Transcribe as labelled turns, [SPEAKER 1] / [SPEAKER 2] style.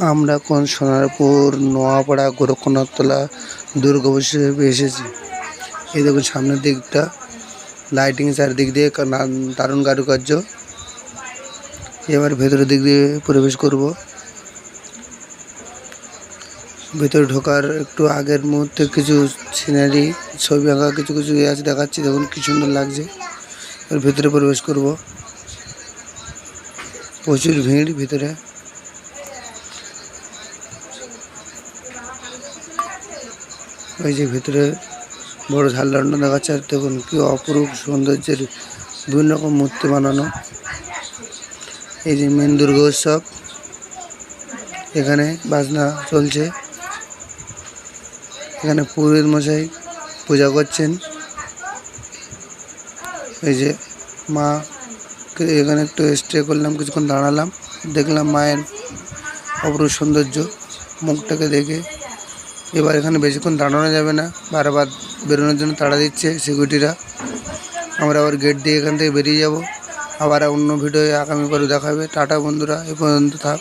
[SPEAKER 1] আমরা কোন সোনারপুর, নোয়াপাড়া গোরক্ষনাথতলা দুর্গা উৎসবে এসেছি। এই দেখুন সামনের দিকটা। লাইটিং চারিদিক দিয়ে দারুণ কারুকার্য। এবার ভেতরের দিক দিয়ে প্রবেশ করব। ভেতরে ঢোকার একটু আগের মুহূর্তে কিছু সিনারি ছবি আঁকা কিছু কিছু ইয়ে আছে দেখাচ্ছি। দেখুন কি সুন্দর লাগছে। এবার ভেতরে প্রবেশ করব। প্রচুর ভিড় ভিতরে। ওই যে ভিতরে বড় ঝালদণ্ড দেখাচ্ছে, আর দেখুন কি অপরূপ সৌন্দর্যের বিভিন্ন রকম মূর্তি বানানো। এই যে মেন দুর্গা উৎসব, এখানে বাজনা চলছে। এখানে পুরোহিত মশাই পূজা করছেন। এই যে মা, এখানে একটু স্টে করলাম, কিছুক্ষণ দাঁড়ালাম, দেখলাম মায়ের অপরূপ সৌন্দর্য, মুখটাকে দেখে এবার এখানে বেশিক্ষণ দাঁড়ানো যাবে না। বারবার বেরোনোর জন্য তাড়া দিচ্ছে সিকিউরিটিরা। আমরা আবার গেট দিয়ে এখান থেকে বেরিয়ে যাব। আবার অন্য ভিডিও আগামী পরে দেখাবে। টাটা বন্ধুরা, এ পর্যন্ত থাক।